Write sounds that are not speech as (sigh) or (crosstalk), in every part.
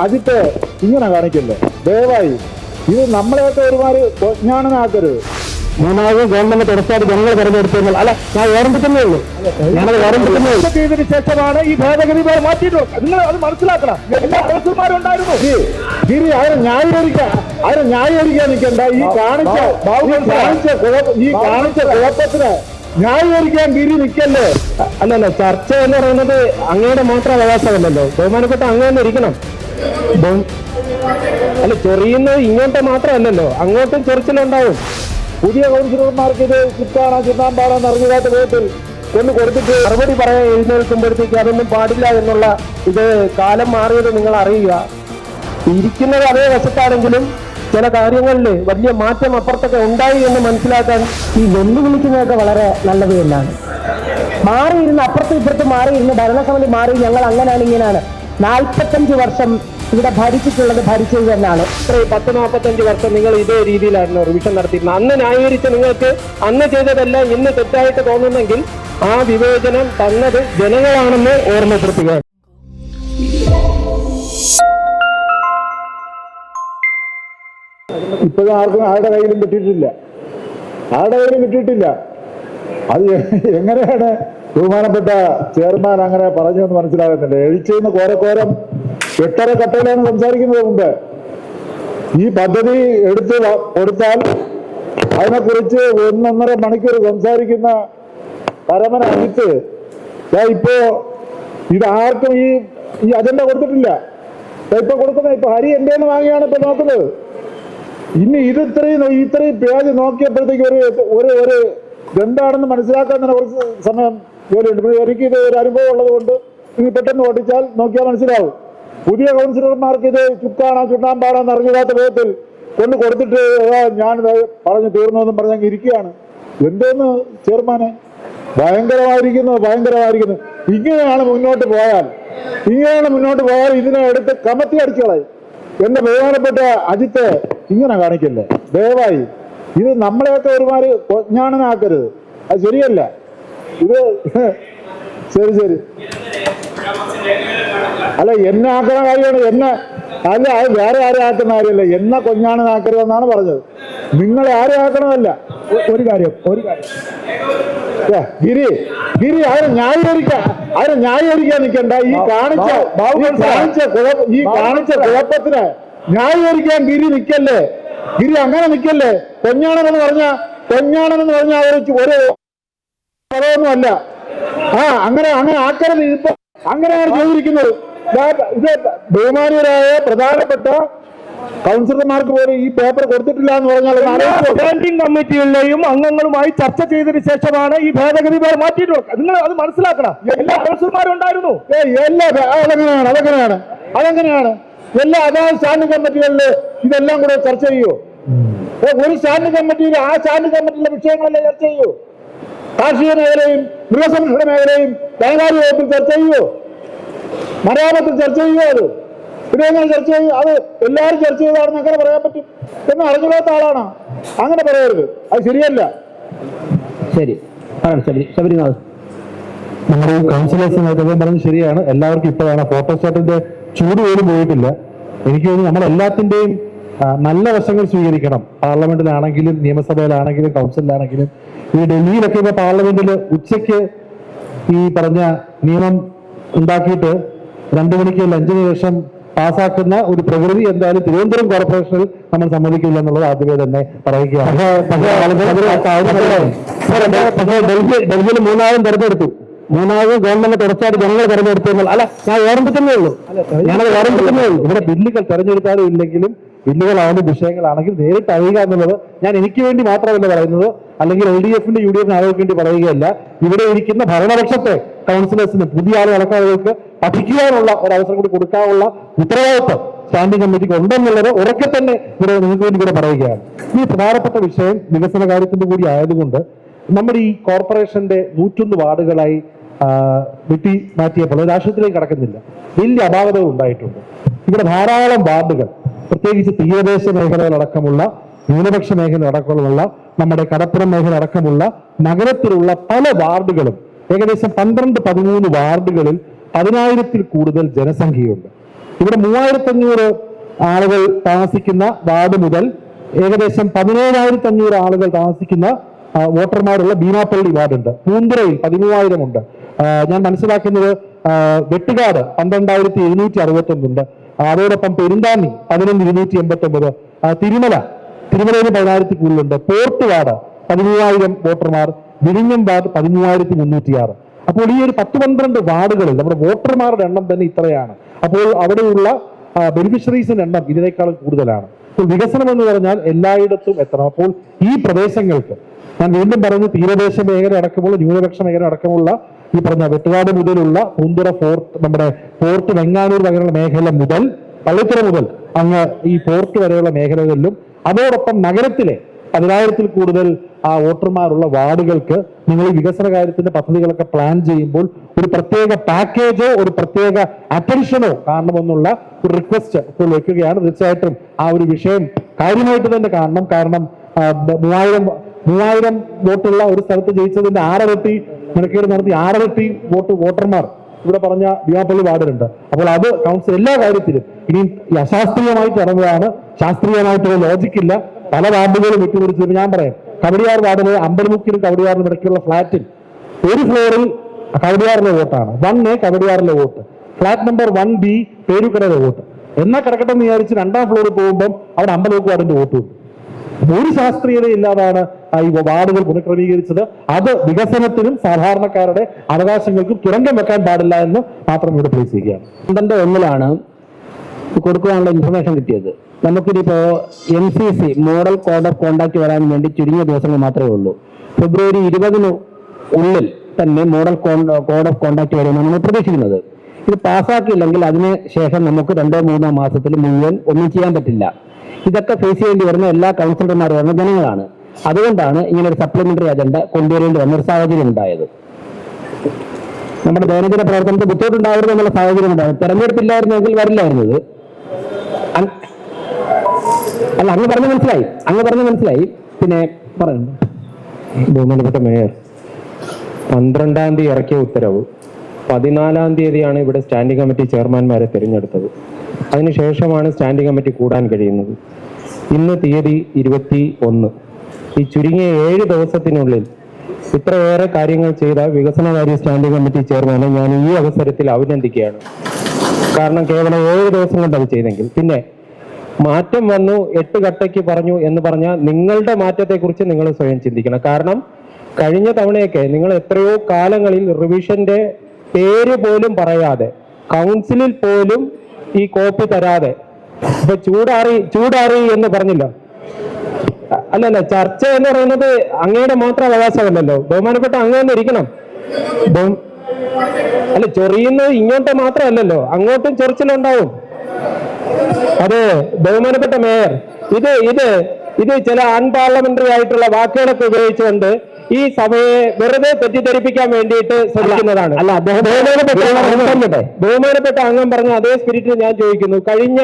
അജിത്ത് ഇങ്ങനെ കാണിക്കല്ലേ ദയവായി. ഇത് നമ്മളെയൊക്കെ ഒരുമാതിരി ഞാനെന്നാക്കരുത് മൂന്നാമത് ഗവൺമെന്റ് തുടർച്ചയായിട്ട് ജനങ്ങൾ തെരഞ്ഞെടുത്തത് അല്ല ഞാൻ ഓർമ്മിക്കുന്നേ ഉള്ളൂ ഞാനത് ഓർമ്മിക്കുന്നേ ഉള്ളൂ ചെയ്തതിനു ശേഷമാണ് ഈ ഭേദഗതി പേര് മാറ്റിയിട്ടുള്ളത് നിങ്ങൾ അത് മനസ്സിലാക്കണം. എല്ലാ കൗൺസിലർമാരും ഉണ്ടായിരുന്നു ഗിരി അതിനെ ന്യായീകരിക്കാം അതിനെ ന്യായീകരിക്കാൻ നിൽക്കണ്ട. ഈ കാണിച്ച ഈ കാണിച്ച കുഴപ്പത്തിന് ന്യായീകരിക്കാൻ ഗിരി നിൽക്കല്ലേ? അല്ലല്ല ചർച്ച എന്ന് പറയുന്നത് അങ്ങയുടെ മാത്രം അവകാശമല്ലല്ലോ. ബഹുമാനപ്പെട്ട അങ്ങ് തന്നെ ഇരിക്കണം. അല്ല ചെറിയുന്നത് ഇങ്ങോട്ട് മാത്രമല്ലല്ലോ. അങ്ങോട്ടും ചെറിച്ചിലുണ്ടാവും. പുതിയ കൗൺസിലർമാർക്ക് ഇത് ചുറ്റാണോ ചുറ്റാൻ പാടാന്ന് അറിഞ്ഞില്ലാത്ത വിധത്തിൽ കൊണ്ട് കൊടുത്തിട്ട് മറുപടി പറയാൻ എഴുന്നേൽക്കുമ്പോഴത്തേക്ക് അതൊന്നും പാടില്ല എന്നുള്ള ഇത് കാലം മാറിയത് നിങ്ങൾ അറിയുക. ഇരിക്കുന്നത് അതേ വശത്താണെങ്കിലും ചില കാര്യങ്ങളിൽ വലിയ മാറ്റം അപ്പുറത്തൊക്കെ ഉണ്ടായി എന്ന് മനസ്സിലാക്കാൻ ഈ വെല്ലുവിളിക്കുന്നതൊക്കെ വളരെ നല്ലത് തന്നെയാണ്. മാറിയിരുന്ന് അപ്പുറത്തും ഇപ്പുറത്തും മാറിയിരുന്ന് ഭരണസമിതി മാറി ഞങ്ങൾ അങ്ങനെയാണ് ഇങ്ങനെയാണ്. നാൽപ്പത്തഞ്ച് വർഷം ഇവിടെ ഭരിച്ചിട്ടുള്ളത് ഭരിച്ചത് തന്നെയാണ്. പത്ത് നാൽപ്പത്തഞ്ച് വർഷം നിങ്ങൾ ഇതേ രീതിയിലായിരുന്നു റിവിഷൻ നടത്തിയിരുന്നത്. അന്ന് ന്യായീകരിച്ച് നിങ്ങൾക്ക് അന്ന് ചെയ്തതെല്ലാം ഇന്ന് തെറ്റായിട്ട് തോന്നുന്നെങ്കിൽ ആ വിവേചനം തന്നത് ജനങ്ങളാണെന്ന് ഓർമ്മപ്പെടുത്തുക. ഇപ്പോഴും ആർക്കും ആരുടെ കയ്യിലും കിട്ടിയിട്ടില്ല. ആരുടെ കയ്യിലും കിട്ടിയിട്ടില്ല. അത് എങ്ങനെയാണ് ബഹുമാനപ്പെട്ട ചെയർമാൻ അങ്ങനെ പറഞ്ഞു എന്ന് മനസ്സിലാകുന്നില്ല. എഴിച്ചെന്ന് കോരക്കോരം എട്ടര കട്ടയിലാണ് സംസാരിക്കുന്നത് മുമ്പ്. ഈ പദ്ധതി എടുത്ത് കൊടുത്താൽ അതിനെക്കുറിച്ച് ഒന്നൊന്നര മണിക്കൂർ സംസാരിക്കുന്ന പരമന അജിത്ത് ഇപ്പോ ഇത് ആർക്കും ഈ ഈ അജണ്ട കൊടുത്തിട്ടില്ല. ഇപ്പൊ കൊടുക്കുന്നത് ഇപ്പൊ ഹരി എന്റെ വാങ്ങിയാണ് ഇപ്പൊ നോക്കുന്നത്? ഇനി ഇത് ഇത്രയും ഇത്രയും പേജ് നോക്കിയപ്പോഴത്തേക്ക് ഒരു ഒരു ഒരു എന്താണെന്ന് മനസ്സിലാക്കാൻ തന്നെ കുറച്ച് സമയം ജോലിയുണ്ട്. എനിക്ക് ഇത് ഒരു അനുഭവം ഉള്ളത് കൊണ്ട് ഇനി പെട്ടെന്ന് ഓടിച്ചാൽ നോക്കിയാൽ മനസ്സിലാവും. പുതിയ കൗൺസിലർമാർക്ക് ഇത് ചുക്കാണോ പാടാന്ന് അറിഞ്ഞിടാത്ത വിധത്തിൽ കൊണ്ട് കൊടുത്തിട്ട് ഞാൻ പറഞ്ഞു തീർന്നു എന്നും പറഞ്ഞങ്ങ് ഇരിക്കുകയാണ്. എന്തോന്ന് ചെയർമാനെ? ഭയങ്കരമായിരിക്കുന്നു ഭയങ്കരമായിരിക്കുന്നു. ഇങ്ങനെയാണ് മുന്നോട്ട് പോയാൽ. ഇങ്ങനെയാണ് മുന്നോട്ട് പോയാൽ ഇതിനെ എടുത്ത് കമത്തി അടിച്ചോളായി എന്റെ ബഹുമാനപ്പെട്ട അജിത്ത് ഇങ്ങനെ കാണിക്കല്ലേ? ദയവായി. ഇത് നമ്മളെയൊക്കെ ഒരുമാതിരി കൊഞ്ഞാണെന്നാക്കരുത് അത് ശരിയല്ല. ഇത് (laughs) ശരി ശരി. അല്ല എന്നെ ആക്കുന്ന കാര്യമാണ് എന്നെ അല്ല അത് വേറെ ആരെ ആക്കുന്ന കാര്യമല്ല. എന്നെ കൊഞ്ഞാണെന്നാക്കരുതെന്നാണ് പറഞ്ഞത്. നിങ്ങളെ ആരെ ആക്കണമല്ല ഒരു കാര്യം ഒരു കാര്യം. ഗിരി ഗിരി അവരെ ന്യായീകരിക്കാൻ അവരെ ന്യായീകരിക്കാൻ നിൽക്കണ്ട. ഈ കാണിച്ച ഈ കാണിച്ച കുഴപ്പത്തിന് ന്യായീകരിക്കാൻ ഗിരി നിൽക്കല്ലേ ഗിരി അങ്ങനെ നിൽക്കല്ലേ കൊഞ്ഞാണെന്ന് പറഞ്ഞ കൊഞ്ഞാണെന്ന് പറഞ്ഞ ഒരു അല്ല ആ അങ്ങനെ അങ്ങനെ ആക്കരുത് ഇപ്പൊ അങ്ങനെയാണ് ചെയ്തിരിക്കുന്നത്. ഇത് ബഹുമാനീയരായ പ്രധാനപ്പെട്ട കൗൺസിലർമാർക്ക് പോലും ഈ പേപ്പർ കൊടുത്തിട്ടില്ല എന്ന് പറഞ്ഞാൽ. സ്റ്റാൻഡിംഗ് കമ്മിറ്റികളിലെയും അംഗങ്ങളുമായി ചർച്ച ചെയ്തതിനു ശേഷമാണ് ഈ ഭേദഗതി പേർ മാറ്റിയിട്ടുള്ളത്. നിങ്ങൾ അത് മനസ്സിലാക്കണം. എല്ലാ കൗൺസിലർമാരും ഉണ്ടായിരുന്നു. എല്ലാ അതെങ്ങനെയാണ്? അതെങ്ങനെയാണ്? അതെങ്ങനെയാണ്? എല്ലാ അതാത് സ്റ്റാൻഡിംഗ് കമ്മിറ്റികളിൽ ഇതെല്ലാം കൂടെ ചർച്ച ചെയ്യൂ. ഒരു സ്റ്റാൻഡിംഗ് കമ്മിറ്റിയിൽ ആ സ്റ്റാൻഡിംഗ് കമ്മിറ്റിയിലെ വിഷയങ്ങളല്ലേ ചർച്ച ചെയ്യൂ. കാർഷിക മേഖലയും മൃഗസംരക്ഷണ മേഖലയും ധനകാര്യ വകുപ്പിൽ ചർച്ച ചെയ്യൂ. മരാമത്തിൽ ചർച്ച ചെയ്യൂ അത് പിന്നെ ചർച്ച ചെയ്യും? അത് എല്ലാവരും ചർച്ച ചെയ്താണെന്ന് അങ്ങനെ പറയാൻ പറ്റും? എന്ന് അറിഞ്ഞില്ലാത്ത ആളാണ്. അങ്ങനെ പറയരുത്. അത് ശരിയല്ല. ശരി. ശബരിനാഥ്. നമ്മുടെ കൗൺസിലേഴ്സ് അദ്ദേഹം പറഞ്ഞത് ശരിയാണ്. എല്ലാവർക്കും ഇപ്പോഴാണ്. ഫോട്ടോസ്റ്റാറ്റിന്റെ ചൂട് പോലും പോയിട്ടില്ല. എനിക്ക് തോന്നുന്നു നമ്മൾ എല്ലാത്തിന്റെയും നല്ല വശങ്ങൾ സ്വീകരിക്കണം. പാർലമെന്റിലാണെങ്കിലും നിയമസഭയിലാണെങ്കിലും കൗൺസിലിലാണെങ്കിലും. ഈ ഡൽഹിയിലൊക്കെ ഇപ്പൊ പാർലമെന്റിൽ ഉച്ചയ്ക്ക് ഈ പറഞ്ഞ നിയമം ഉണ്ടാക്കിയിട്ട് രണ്ടു മണിക്ക് ലഞ്ചിന് ശേഷം പാസ്സാക്കുന്ന ഒരു പ്രകൃതി എന്തായാലും തിരുവനന്തപുരം കോർപ്പറേഷനിൽ നമ്മൾ സമ്മതിക്കില്ല എന്നുള്ളത് ആദ്യമേ തന്നെ പറയുകയാണ്. പക്ഷേ ഡൽഹി ഡൽഹിയിൽ മൂന്നാമതും തെരഞ്ഞെടുത്തു. മൂന്നാമതും ഗവൺമെന്റ് തുടർച്ചയായിട്ട് ജനങ്ങൾ തെരഞ്ഞെടുത്തു എന്നുള്ള അല്ല ഞാൻ ഓർമ്മിക്കുന്നേ ഉള്ളൂ. ഞാനത് ഓർമ്മിക്കുന്നേ ഉള്ളൂ. ഇവിടെ ബില്ലുകൾ തെരഞ്ഞെടുത്താലും ഇല്ലെങ്കിലും ബില്ലുകളാണ് വിഷയങ്ങളാണെങ്കിൽ നേരിട്ട് അറിയുക എന്നുള്ളത് ഞാൻ എനിക്ക് വേണ്ടി മാത്രമല്ല പറയുന്നത്. അല്ലെങ്കിൽ എൽ ഡി എഫിന്റെ യു ഡി എഫിന് ആളുകൾക്ക് വേണ്ടി പറയുകയല്ല. ഇവിടെ ഇരിക്കുന്ന ഭരണപക്ഷത്തെ കൗൺസിലേഴ്സിന് പുതിയ ആളുകൾ ആളുകൾക്ക് പഠിക്കുവാനുള്ള ഒരു അവസരം കൂടി കൊടുക്കാനുള്ള ഉത്തരവാദിത്വം സ്റ്റാൻഡിംഗ് കമ്മിറ്റിക്ക് ഉണ്ടെന്നുള്ളത് ഉറക്കെ തന്നെ ഇവിടെ നിങ്ങൾക്ക് വേണ്ടി ഇവിടെ പറയുകയാണ്. ഈ പ്രധാനപ്പെട്ട വിഷയം വികസന കാര്യത്തിന്റെ കൂടി ആയതുകൊണ്ട് നമ്മുടെ ഈ കോർപ്പറേഷന്റെ നൂറ്റൊന്ന് വാർഡുകളായി വിട്ടി മാറ്റിയപ്പോൾ രാഷ്ട്രീയത്തിലേക്ക് കടക്കുന്നില്ല. വലിയ അപാകതകൾ ഉണ്ടായിട്ടുണ്ട്. ഇവിടെ ധാരാളം വാർഡുകൾ പ്രത്യേകിച്ച് തീരദേശ മേഖലകളടക്കമുള്ള ന്യൂനപക്ഷ മേഖല അടക്കമുള്ള നമ്മുടെ കടപ്പുറം മേഖല അടക്കമുള്ള നഗരത്തിലുള്ള പല വാർഡുകളും ഏകദേശം പന്ത്രണ്ട് പതിമൂന്ന് വാർഡുകളിൽ പതിനായിരത്തിൽ കൂടുതൽ ജനസംഖ്യയുണ്ട്. ഇവിടെ മൂവായിരത്തി അഞ്ഞൂറ് ആളുകൾ താമസിക്കുന്ന വാർഡ് മുതൽ ഏകദേശം പതിനേഴായിരത്തി അഞ്ഞൂറ് ആളുകൾ താമസിക്കുന്ന വോട്ടർമാരുള്ള ഭീമാപ്പള്ളി വാർഡുണ്ട്. പൂന്തുറയിൽ പതിമൂവായിരം ഉണ്ട് ഞാൻ മനസ്സിലാക്കുന്നത് വെട്ടുകാട് പന്ത്രണ്ടായിരത്തി എഴുന്നൂറ്റി അറുപത്തി ഒന്നുണ്ട് അതോടൊപ്പം പെരുന്താന്നി പതിനൊന്ന് ഇരുന്നൂറ്റി എൺപത്തി ഒമ്പത് തിരുമല തിരുമലയിൽ പതിനായിരത്തി കൂടുതലുണ്ട് പോർട്ട് വാർഡ് പതിമൂവായിരം വോട്ടർമാർ. വിഴിഞ്ഞം വാർഡ് പതിമൂവായിരത്തി മുന്നൂറ്റിയാറ് അപ്പോൾ ഈ ഒരു പത്ത് പന്ത്രണ്ട് വാർഡുകളിൽ നമ്മുടെ വോട്ടർമാരുടെ എണ്ണം തന്നെ ഇത്രയാണ്. അപ്പോൾ അവിടെയുള്ള ബെനിഫിഷ്യറീസിന്റെ എണ്ണം ഇതിനേക്കാൾ കൂടുതലാണ്. അപ്പോൾ വികസനം എന്ന് പറഞ്ഞാൽ എല്ലായിടത്തും എത്തണം. അപ്പോൾ ഈ പ്രദേശങ്ങൾക്ക് ഞാൻ വീണ്ടും പറഞ്ഞു തീരദേശ മേഖല അടക്കമുള്ള ന്യൂനപക്ഷ മേഖല അടക്കമുള്ള ഈ പറഞ്ഞ വെട്ടുകാട് മുതലുള്ള പൂന്തുറ ഫോർട്ട് നമ്മുടെ പോർട്ട് വെങ്ങാനൂർ വരെയുള്ള മേഖല മുതൽ പള്ളിത്തുറ മുതൽ അങ്ങ് ഈ പോർട്ട് വരെയുള്ള മേഖലകളിലും അതോടൊപ്പം നഗരത്തിലെ പതിനായിരത്തിൽ കൂടുതൽ ആ വോട്ടർമാരുള്ള വാർഡുകൾക്ക് നിങ്ങൾ ഈ വികസന കാര്യത്തിന്റെ പദ്ധതികളൊക്കെ പ്ലാൻ ചെയ്യുമ്പോൾ ഒരു പ്രത്യേക പാക്കേജോ ഒരു പ്രത്യേക അറ്റൻഷനോ കാണണമെന്നുള്ള ഒരു റിക്വസ്റ്റ് ഇപ്പോൾ വെക്കുകയാണ്. തീർച്ചയായിട്ടും ആ ഒരു വിഷയം കാര്യമായിട്ട് തന്നെ കാണണം. കാരണം മൂവായിരം മൂവായിരം വോട്ടുള്ള ഒരു സ്ഥലത്ത് ജയിച്ചതിന്റെ ആറരട്ടി മെനക്കേട് നടത്തി ആറരട്ടി വോട്ട് വോട്ടർമാർ ഇവിടെ പറഞ്ഞ ഭീമാപ്പള്ളി വാർഡിലുണ്ട് അപ്പോൾ അത് കൗൺസിൽ എല്ലാ കാര്യത്തിലും ഇനി അശാസ്ത്രീയമായിട്ട് ഇറങ്ങുകയാണ് ശാസ്ത്രീയമായിട്ടുള്ള ലോജിക്കില്ല പല വാർഡുകളും വിട്ടുപിടിച്ചത് ഞാൻ പറയാം കവടിയാർ വാർഡിലെ അമ്പലമുക്കിലും കവടിയാറിനും ഇടയ്ക്കുള്ള ഫ്ലാറ്റിൽ ഒരു ഫ്ലോറിൽ കവടിയാറിലെ വോട്ടാണ്. One A കവടിയാറിലെ vote. Flat number one B പേരുക്കടയിലെ vote. എന്നാ കിടക്കട്ടെന്ന് വിചാരിച്ച് രണ്ടാം ഫ്ലോറിൽ പോകുമ്പോൾ അവിടെ അമ്പലമുക്ക് വാർഡിന്റെ വോട്ട് ഒരു ശാസ്ത്രീയത ഇല്ലാതാണ് ആ ഈ വാർഡുകൾ പുനഃക്രമീകരിച്ചത് അത് വികസനത്തിനും സാധാരണക്കാരുടെ അവകാശങ്ങൾക്കും തുരങ്കം വെക്കാൻ പാടില്ല എന്ന് മാത്രം ഇവിടെ പന്ത്രണ്ട് ഒന്നിലാണ് കൊടുക്കുവാനുള്ള ഇൻഫർമേഷൻ കിട്ടിയത്. നമുക്കിനിപ്പോ M C C model code of conduct വരാൻ വേണ്ടി ചുരുങ്ങിയ ദിവസങ്ങൾ മാത്രമേ ഉള്ളൂ. ഫെബ്രുവരി ഇരുപതിന് ഉള്ളിൽ തന്നെ മോഡൽ കോഡ് ഓഫ് കോണ്ടാക്ട് വരുമെന്നാണ് നമ്മൾ പ്രതീക്ഷിക്കുന്നത്. ഇത് പാസ്സാക്കിയില്ലെങ്കിൽ അതിന് ശേഷം നമുക്ക് രണ്ടോ മൂന്നോ മാസത്തിൽ മുഴുവൻ ഒന്നും ചെയ്യാൻ പറ്റില്ല. ഇതൊക്കെ ഫേസ് ചെയ്യേണ്ടി വരുന്ന എല്ലാ കൗൺസിലർമാർ വരുന്ന ജനങ്ങളാണ്. അതുകൊണ്ടാണ് ഇങ്ങനെ ഒരു സപ്ലിമെന്ററി അജണ്ട കൊണ്ടുവരേണ്ടി വന്ന ഒരു സാഹചര്യം ഉണ്ടായത്. നമ്മുടെ ദൈനംദിന പ്രവർത്തനത്തിൽ ബുദ്ധിമുട്ടുണ്ടാവരുത് എന്നുള്ള സാഹചര്യം ഉണ്ടായിരുന്നു. തെരഞ്ഞെടുപ്പില്ലായിരുന്നെങ്കിൽ വരില്ലായിരുന്നു ഇത്. അങ്- അല്ല അങ്ങ് പറഞ്ഞ് മനസ്സിലായി. അങ്ങ് പറഞ്ഞ് മനസ്സിലായി. പിന്നെ പറയുന്നു മേയർ പന്ത്രണ്ടാം തീയതി ഇറക്കിയ ഉത്തരവ് പതിനാലാം തീയതിയാണ് ഇവിടെ സ്റ്റാൻഡിംഗ് കമ്മിറ്റി ചെയർമാൻമാരെ തിരഞ്ഞെടുത്തത്. അതിനുശേഷമാണ് സ്റ്റാൻഡിംഗ് കമ്മിറ്റി കൂടാൻ കഴിയുന്നത്. ഇന്ന് തീയതി ഇരുപത്തി ഒന്ന്. ഈ ചുരുങ്ങിയ ഏഴ് ദിവസത്തിനുള്ളിൽ ഇത്രയേറെ കാര്യങ്ങൾ ചെയ്ത വികസനകാര്യ സ്റ്റാൻഡിംഗ് കമ്മിറ്റി ചെയർമാനെ ഞാൻ ഈ അവസരത്തിൽ അഭിനന്ദിക്കുകയാണ്. കാരണം കേവലം ഏഴ് ദിവസം കൊണ്ട് അത് ചെയ്തെങ്കിൽ പിന്നെ മാറ്റം വന്നു എട്ട് കട്ടയ്ക്ക് പറഞ്ഞു എന്ന് പറഞ്ഞാൽ നിങ്ങളുടെ മാറ്റത്തെക്കുറിച്ച് നിങ്ങൾ സ്വയം ചിന്തിക്കണം. കാരണം കഴിഞ്ഞ തവണയൊക്കെ നിങ്ങൾ എത്രയോ കാലങ്ങളിൽ റിവിഷന്റെ പേര് പോലും പറയാതെ കൗൺസിലിൽ പോലും ഈ കോപ്പി തരാതെ ഇപ്പൊ ചൂടാറി ചൂടാറി എന്ന് പറഞ്ഞില്ല. അല്ലല്ല ചർച്ച എന്ന് പറയുന്നത് അങ്ങയുടെ മാത്രം അവകാശമല്ലല്ലോ. ബഹുമാനപ്പെട്ട അങ്ങ് തന്നെ ഇരിക്കണം. അല്ല ചൊറിയുന്നത് ഇങ്ങോട്ട് മാത്രമല്ലല്ലോ. അങ്ങോട്ടും ചൊറിച്ചിലുണ്ടാവും. അതെ ബഹുമാനപ്പെട്ട മേയർ ഇത് ഇത് ഇത് ചില അൺപാർലമെന്ററി ആയിട്ടുള്ള വാക്കുകളൊക്കെ ഉപയോഗിച്ചുകൊണ്ട് ഈ സഭയെ വെറുതെ തെറ്റിദ്ധരിപ്പിക്കാൻ വേണ്ടിയിട്ട് ശ്രമിക്കുന്നതാണ്. അല്ല. ബഹുമാനപ്പെട്ട അംഗം പറഞ്ഞ അതേ സ്പിരിറ്റിൽ ഞാൻ ചോദിക്കുന്നു. കഴിഞ്ഞ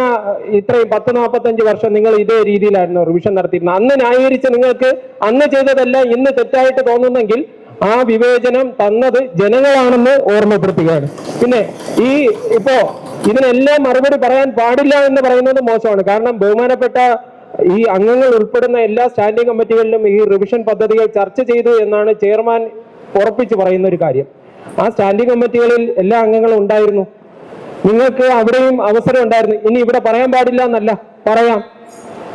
ഇത്രയും പത്ത് നാൽപ്പത്തഞ്ച് വർഷം നിങ്ങൾ ഇതേ രീതിയിലായിരുന്നു റിവിഷൻ നടത്തിയിരുന്നത്. അന്ന് ന്യായീകരിച്ച് നിങ്ങൾക്ക് അന്ന് ചെയ്തതല്ല ഇന്ന് തെറ്റായിട്ട് തോന്നുന്നെങ്കിൽ ആ വിവേചനം തന്നത് ജനങ്ങളാണെന്ന് ഓർമ്മപ്പെടുത്തുകയാണ്. പിന്നെ ഈ ഇപ്പോ ഇതിനെല്ലാം മറുപടി പറയാൻ പാടില്ല എന്ന് പറയുന്നത് മോശമാണ്. കാരണം ബഹുമാനപ്പെട്ട ഈ അംഗങ്ങൾ ഉൾപ്പെടുന്ന എല്ലാ സ്റ്റാൻഡിംഗ് കമ്മിറ്റികളിലും ഈ റിവിഷൻ പദ്ധതികൾ ചർച്ച ചെയ്തു എന്നാണ് ചെയർമാൻ ഉറപ്പിച്ചു പറയുന്ന ഒരു കാര്യം. ആ സ്റ്റാൻഡിംഗ് കമ്മിറ്റികളിൽ എല്ലാ അംഗങ്ങളും ഉണ്ടായിരുന്നു. നിങ്ങൾക്ക് അവിടെയും അവസരം ഉണ്ടായിരുന്നു. ഇനി ഇവിടെ പറയാൻ പാടില്ല എന്നല്ല പറയാം.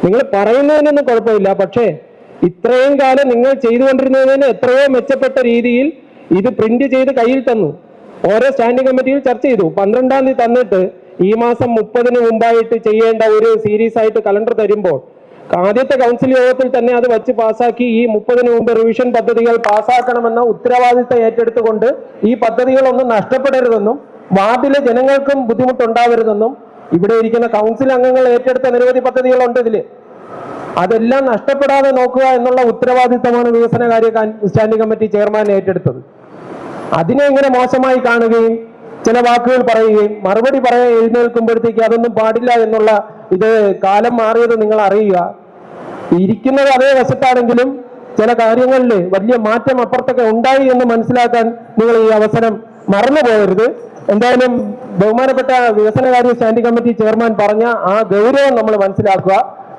നിങ്ങൾ പറയുന്നതിനൊന്നും കുഴപ്പമില്ല. പക്ഷേ ഇത്രയും കാലം നിങ്ങൾ ചെയ്തുകൊണ്ടിരുന്നതിന് എത്രയോ മെച്ചപ്പെട്ട രീതിയിൽ ഇത് പ്രിന്റ് ചെയ്ത് കയ്യിൽ തന്നു. ഓരോ സ്റ്റാൻഡിംഗ് കമ്മിറ്റിയിൽ ചർച്ച ചെയ്തു. പന്ത്രണ്ടാം തീയതി തന്നിട്ട് ഈ മാസം മുപ്പതിന് മുമ്പായിട്ട് ചെയ്യേണ്ട ഒരു സീരീസ് ആയിട്ട് കലണ്ടർ തരുമ്പോൾ ആദ്യത്തെ കൗൺസിൽ യോഗത്തിൽ തന്നെ അത് വച്ച് പാസാക്കി ഈ മുപ്പതിന് മുമ്പ് റിവിഷൻ പദ്ധതികൾ പാസാക്കണമെന്ന ഉത്തരവാദിത്തം ഏറ്റെടുത്തുകൊണ്ട് ഈ പദ്ധതികളൊന്നും നഷ്ടപ്പെടരുതെന്നും വാർഡിലെ ജനങ്ങൾക്കും ബുദ്ധിമുട്ടുണ്ടാവരുതെന്നും ഇവിടെ ഇരിക്കുന്ന കൗൺസിൽ അംഗങ്ങൾ ഏറ്റെടുത്ത നിരവധി പദ്ധതികളുണ്ട് ഇതിൽ. അതെല്ലാം നഷ്ടപ്പെടാതെ നോക്കുക എന്നുള്ള ഉത്തരവാദിത്തമാണ് വികസന കാര്യ സ്റ്റാൻഡിംഗ് കമ്മിറ്റി ചെയർമാൻ ഏറ്റെടുത്തത്. അതിനെ ഇങ്ങനെ മോശമായി കാണുകയും ചില വാക്കുകൾ പറയുകയും മറുപടി പറയാൻ എഴുന്നേൽക്കുമ്പോഴത്തേക്ക് അതൊന്നും പാടില്ല എന്നുള്ള ഇത് കാലം മാറിയത് നിങ്ങൾ അറിയുക. ഇരിക്കുന്നത് അതേ വശത്താണെങ്കിലും ചില കാര്യങ്ങളിൽ വലിയ മാറ്റം അപ്പുറത്തൊക്കെ ഉണ്ടായി എന്ന് മനസ്സിലാക്കാൻ നിങ്ങൾ ഈ അവസരം മറന്നു പോകരുത്. എന്തായാലും ബഹുമാനപ്പെട്ട വികസനകാര്യ സ്റ്റാൻഡിംഗ് കമ്മിറ്റി ചെയർമാൻ പറഞ്ഞ ആ ഗൗരവം നമ്മൾ മനസ്സിലാക്കുക.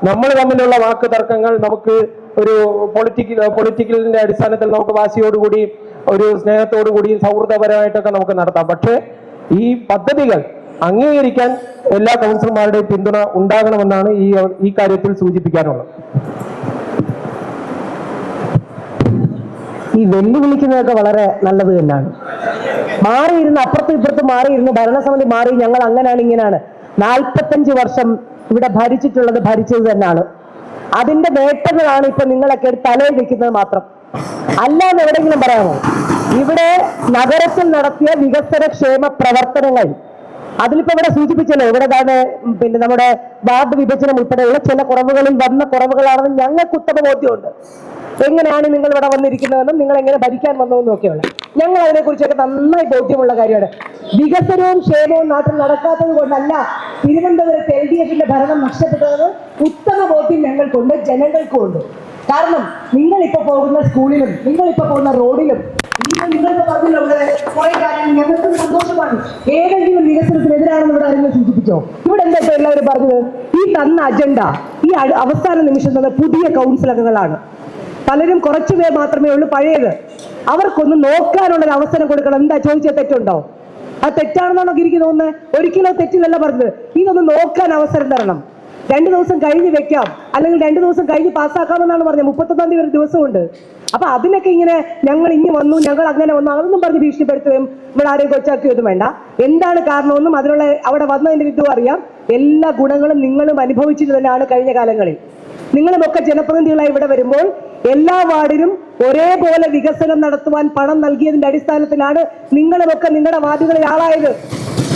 നമ്മൾ തമ്മിലുള്ള വാക്ക് തർക്കങ്ങൾ നമുക്ക് ഒരു പൊളിറ്റിക്കൽ പൊളിറ്റിക്കലിന്റെ അടിസ്ഥാനത്തിൽ നമുക്ക് വാശിയോടുകൂടി ഒരു സ്നേഹത്തോടു കൂടി സൗഹൃദപരമായിട്ടൊക്കെ നമുക്ക് നടത്താം. പക്ഷേ ഈ പദ്ധതികൾ അംഗീകരിക്കാൻ എല്ലാ കൗൺസിലർമാരുടെയും പിന്തുണ ഉണ്ടാകണമെന്നാണ് ഈ ഈ കാര്യത്തിൽ സൂചിപ്പിക്കാനുള്ളത് ഈ വെല്ലുവിളിക്കുന്നതൊക്കെ വളരെ നല്ലത് തന്നെയാണ്. മാറിയിരുന്ന് അപ്പുറത്തും ഇപ്പുറത്തും മാറിയിരുന്ന് ഭരണസമിതി മാറി ഞങ്ങൾ അങ്ങനെയാണ് ഇങ്ങനെയാണ്. നാൽപ്പത്തഞ്ച് വർഷം ഇവിടെ ഭരിച്ചിട്ടുള്ളത് ഭരിച്ചത് തന്നെയാണ്. അതിന്റെ നേട്ടങ്ങളാണ് ഇപ്പൊ നിങ്ങളൊക്കെ തലയിൽ വെക്കുന്നത് മാത്രം. അല്ലാന്ന് എവിടെയെങ്കിലും പറയാമോ? ഇവിടെ നഗരത്തിൽ നടത്തിയ വികസന ക്ഷേമ പ്രവർത്തനങ്ങൾ. അതിലിപ്പോ ഇവിടെ സൂചിപ്പിച്ചല്ലോ ഇവിടെ തന്നെ പിന്നെ നമ്മുടെ വാർഡ് വിഭജനം ഉൾപ്പെടെയുള്ള ചില കുറവുകളിൽ വന്ന കുറവുകളാണെന്ന് ഞങ്ങൾക്ക് ഉത്തമ ബോധ്യമുണ്ട്. എങ്ങനെയാണ് നിങ്ങൾ ഇവിടെ വന്നിരിക്കുന്നതെന്നും നിങ്ങൾ എങ്ങനെ ഭരിക്കാൻ വന്നതെന്നും ഒക്കെയുള്ള ഞങ്ങൾ അതിനെക്കുറിച്ചൊക്കെ നന്നായി ബോധ്യമുള്ള കാര്യമാണ്. വികസനവും ക്ഷേമവും നാട്ടിൽ നടക്കാത്തത് കൊണ്ടല്ല തിരുവനന്തപുരത്ത് എൽ ഡി എഫിന്റെ ഭരണം നഷ്ടപ്പെട്ടതെന്ന് ഉത്തമ ബോധ്യം ഞങ്ങൾക്കുണ്ട് ജനങ്ങൾക്കും ഉണ്ട് കാരണം നിങ്ങൾ ഇപ്പൊ പോകുന്ന സ്കൂളിലും നിങ്ങൾ ഇപ്പൊ പോകുന്ന റോഡിലും നിങ്ങൾക്ക് ഇവിടെ കുറെ കാര്യങ്ങൾ ഞങ്ങൾക്കും സന്തോഷമാണ്. ഏതെങ്കിലും വികസനത്തിനെതിരാണെന്ന് ഇവിടെ ആരെങ്കിലും സൂചിപ്പിച്ചോ? ഇവിടെ എന്താ എല്ലാവരും പറഞ്ഞത്? ഈ തന്ന അജണ്ട ഈ അവസാന നിമിഷം തന്ന പുതിയ കൗൺസിൽ അംഗങ്ങളാണ്. പലരും കുറച്ചു പേർ മാത്രമേ ഉള്ളൂ പഴയത്. അവർക്കൊന്ന് നോക്കാനുള്ള ഒരു അവസരം കൊടുക്കണം. എന്താ ചോദിച്ചാൽ തെറ്റുണ്ടോ? ആ തെറ്റാണെന്നാണോ എനിക്ക് തോന്നുന്നത്? ഒരിക്കലും തെറ്റില്ലല്ല തെറ്റിലല്ല പറഞ്ഞത്. ഇതൊന്ന് നോക്കാൻ അവസരം തരണം. രണ്ടു ദിവസം കഴിഞ്ഞ് വെക്കാം. അല്ലെങ്കിൽ രണ്ടു ദിവസം കഴിഞ്ഞ് പാസ്സാക്കാമെന്നാണ് പറഞ്ഞത്. മുപ്പത്തൊന്നാം തീയതി ഒരു ദിവസമുണ്ട്. അപ്പൊ അതിനൊക്കെ ഇങ്ങനെ ഞങ്ങൾ ഇനി വന്നു ഞങ്ങൾ അങ്ങനെ വന്നു അതൊന്നും പറഞ്ഞ് ഭീഷണിപ്പെടുത്തുകയും ഇവിടെ ആരെയും കൊച്ചാക്കുകയൊന്നും വേണ്ട. എന്താണ് കാരണമെന്നും അതിനുള്ള അവിടെ വന്നതിന്റെ വിധവും അറിയാം. എല്ലാ ഗുണങ്ങളും നിങ്ങളും അനുഭവിച്ചിട്ട് തന്നെയാണ് കഴിഞ്ഞ കാലങ്ങളിൽ. നിങ്ങളുമൊക്കെ ജനപ്രതിനിധികളായി ഇവിടെ വരുമ്പോൾ എല്ലാ വാർഡിലും ഒരേപോലെ വികസനം നടത്തുവാൻ പണം നൽകിയതിന്റെ അടിസ്ഥാനത്തിലാണ് നിങ്ങളുമൊക്കെ നിങ്ങളുടെ വാർഡുകളിൽ ആളായത്.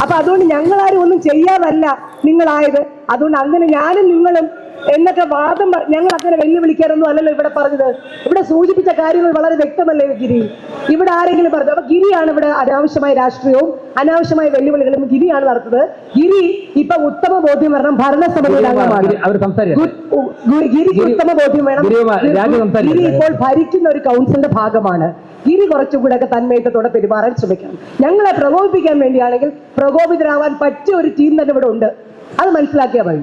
അപ്പൊ അതുകൊണ്ട് ഞങ്ങളാരും ഒന്നും ചെയ്യാതല്ല നിങ്ങളായത്. അതുകൊണ്ട് അങ്ങനെ ഞാനും നിങ്ങളും എന്നൊക്കെ വാദം ഞങ്ങൾ അങ്ങനെ വെല്ലുവിളിക്കാനൊന്നും അല്ലല്ലോ ഇവിടെ പറഞ്ഞത്. ഇവിടെ സൂചിപ്പിച്ച കാര്യങ്ങൾ വളരെ വ്യക്തമല്ലേ ഗിരി ഇവിടെ ആരെങ്കിലും പറഞ്ഞു അപ്പൊ ഗിരിയാണ് ഇവിടെ അനാവശ്യമായ രാഷ്ട്രീയവും അനാവശ്യമായ വെല്ലുവിളികളും ഗിരിയാണ് നടത്തുന്നത്. ഗിരി ഇപ്പൊ ഉത്തമ ബോധ്യം വരണം ഭരണസമിതിയുടെ അംഗമാണ്. ഗുഡ്- ഗിരിക്ക് ഉത്തമ ബോധ്യം വേണം. ഗിരി- ഇപ്പോൾ ഭരിക്കുന്ന ഒരു കൗൺസിലിന്റെ ഭാഗമാണ്. ഗിരി കുറച്ചും കൂടെ ഒക്കെ തന്മയത്തോടെ പെരുമാറാൻ ശ്രമിക്കണം. ഞങ്ങളെ പ്രകോപിപ്പിക്കാൻ വേണ്ടിയാണെങ്കിൽ പ്രകോപിതരാവാൻ പറ്റിയ ഒരു ടീം തന്നെ ഇവിടെ ഉണ്ട്. അത് മനസ്സിലാക്കിയാൽ മതി.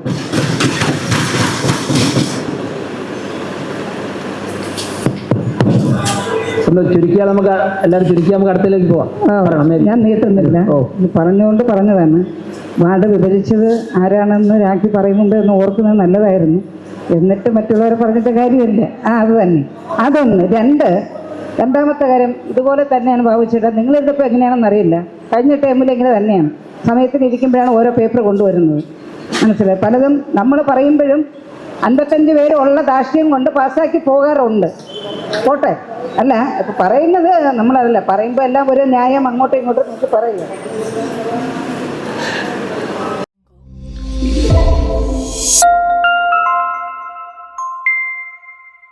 ഒന്ന് ചുരുക്കിയാൽ നമുക്ക് എല്ലാവരും ചുരുക്കി നമുക്ക് അടുത്തേക്ക് പോവാം. ഞാൻ നീട്ടുന്നില്ല. പറഞ്ഞുകൊണ്ട് പറഞ്ഞതാണ്. വാർഡ് വിഭജിച്ചത് ആരാണെന്ന് രാഖി പറയുന്നുണ്ട് എന്ന് ഓർക്കുന്നത് നല്ലതായിരുന്നു. എന്നിട്ട് മറ്റുള്ളവരെ പറഞ്ഞിട്ട് കാര്യമില്ല. ആ അത് തന്നെ. അതൊന്ന്. രണ്ട് രണ്ടാമത്തെ കാര്യം ഇതുപോലെ തന്നെയാണ് ഭാവിച്ചിട്ട് നിങ്ങൾ ഇപ്പോൾ എങ്ങനെയാണെന്ന് അറിയില്ല. കഴിഞ്ഞ ടൈമിൽ ഇങ്ങനെ തന്നെയാണ്. സമയത്തിന് ഇരിക്കുമ്പോഴാണ് ഓരോ പേപ്പർ കൊണ്ടുവരുന്നത്. മനസ്സിലായി? പലതും നമ്മൾ പറയുമ്പോഴും അൻപത്തഞ്ച് പേര് ഉള്ള ദാഷ്ട്യം കൊണ്ട് പാസ്സാക്കി പോകാറുണ്ട്. പോട്ടെ. അല്ല ഇപ്പൊ പറയുന്നത് നമ്മളതല്ല. പറയുമ്പോ എല്ലാം ഒരു ന്യായം അങ്ങോട്ടും ഇങ്ങോട്ടും നമുക്ക് പറയുക. you